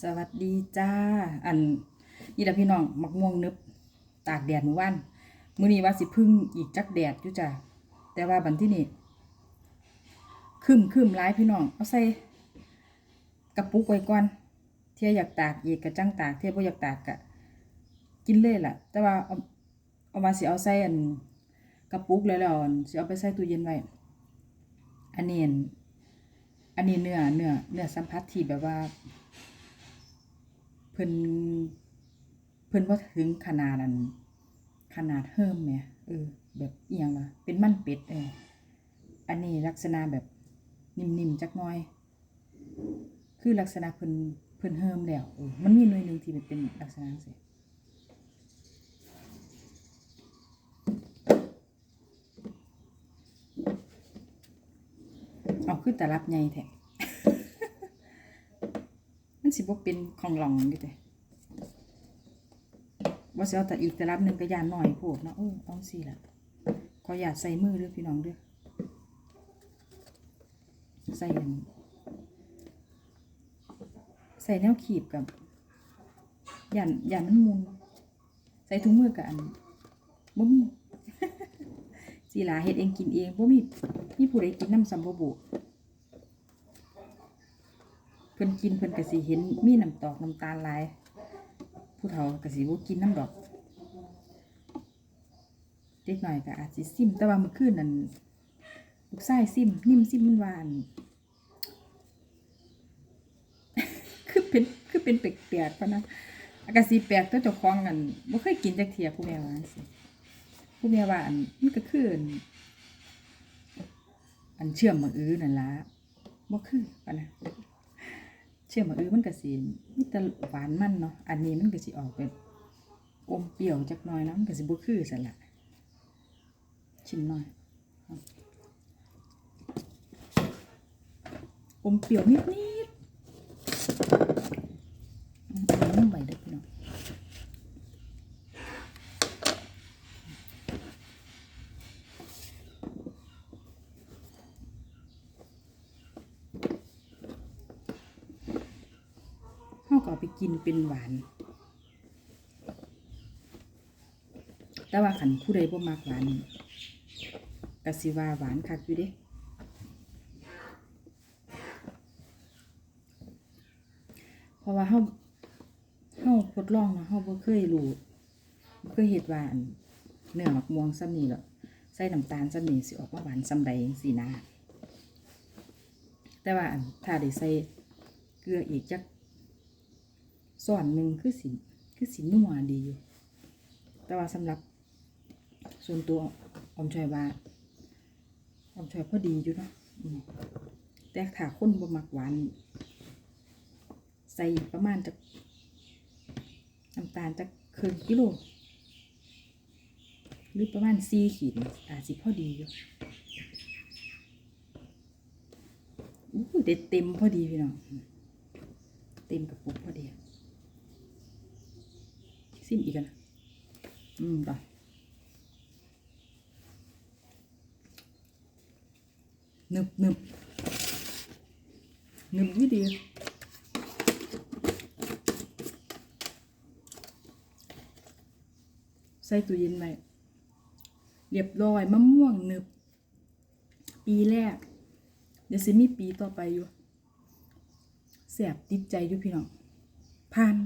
สวัสดีจ้า อันนี่ละพี่น้องมักม่วงนึบตากแดดเมื่อวานมื้อนี้ว่าสิพึ่งอีกจักแดดอยู่จ้ะแต่ว่าบันที่นี่คืมคืมร้ายพี่น้องเอาใส่กระปุกไว้ก่อนเที่ยอยากตากอีกกะจังตากเที่ยบ่อยากตากกะกินเลยล่ะ แต่ว่าเอาเอามาสิเอาใส่อันกระปุกแล้วแล้วอันสิเอาไปใส่ตู้เย็นไว้อันนี้อันอันนี้เนื้อเนื้อเนื้อสัมผัสที่แบบว่า พิ่นเพิ่นว่าถึงขนาดนั้นขนาดเฮิมเนี่ยเออแบบเอียงละเป็นมันเป็ดเอออันนี้ลักษณะแบบนิ่มๆจักน้อย คือลักษณะเพิ่นเพิ่นเฮิมแล้วเออมันมีหน่วยหนึ่งที่มันเป็นลักษณะจังซี่เอาคือแต่รับใหญ่แท้ มันสิบ่เป็นของหลองอยู่แต่ว่าเสิเอาแต่อีกแต่รับหนึ่งก็ยานหน่อยโพดเนาะเออเอาสิละขออยาใส่มือเด้อพี่น้องเด้อใส่ใส่แนวขีบกับยานยานมันมุนใส่ถุงมือกับอันบ่มีสิหลาเฮ็ดเองกินเองบ่มีมีผู้ใดกินน้ำซัมบบุ เพิ่นกินเพิ่นก็สิเห็นมีน้ำตอกน้ำตาลหลายผู้เฒ่าก็สิบ่กินน้ำดอกเด็กหน่อยก็อาจสิซิมแต่ว่าเมื่อคืนนั้นลูกชายซิมนิ่มซิมมันหวานคือเป็นคือเป็นแปลกๆพะนะอากาศสิแปลกตัวเจ้าของกันบ่เคยกินจักเทียผู้แม่ว่าจังซี่ผู้แม่ว่าอันมันก็คืออันอันเชื่อมมะอื้อนั่นละบ่คือปะนะ เชื่อมาเออมันก็สีมิตรหวานมันเนาะอันนี้มันก็สีออกเป็นอมเปรี้ยวจักหน่อยนะมันก็สีบุคือสั่นละชิมหน่อยอมเปรี้ยวนิดนิดมเอาลงไปเด้อพี่น้องเฮา ก็เอาไปกินเป็นหวาน แต่ว่าขันผู้ใดบ่มักหวานก็สิว่าหวานคักอยู่เด้เพราะว่าเฮาเฮาทดลองเนาะเฮาบ่เคยรู้บ่เคยเฮ็ดหวานเนื้อหมักม่วงซ้ำนี่หรอกใส่น้ำตาลซ้ำนี่สิออกมาหวานซ้ำใดจังซี่นะแต่ว่าถ้าได้ใส่เกลืออีกจัก ส่วนหนึ่งคือสิคือสินัวดีอยู่ แต่ว่าสำหรับส่วนตัวอมชอยว่าอมชอยพอดีอยู่เนาะแต่ถ้าคนบ่มักหวาน ใส่ประมาณจะน้ำตาลจะครึ่งกิโลหรือประมาณสี่ขีดอาจสิพอดีอยู่อู้เด็ดเต็มพอดีพี่น้อง เต็มกระปุกพอดี ซิมอีกนะอืมต่อนึบนึบนึบวิดีใส่ตู้เย็นไว้เรียบร้อยมะม่วงนึบ ปีแรก เดี๋ยวสิมีปีต่อไปอยู่แสบติดใจอยู่พี่น้องผ่าน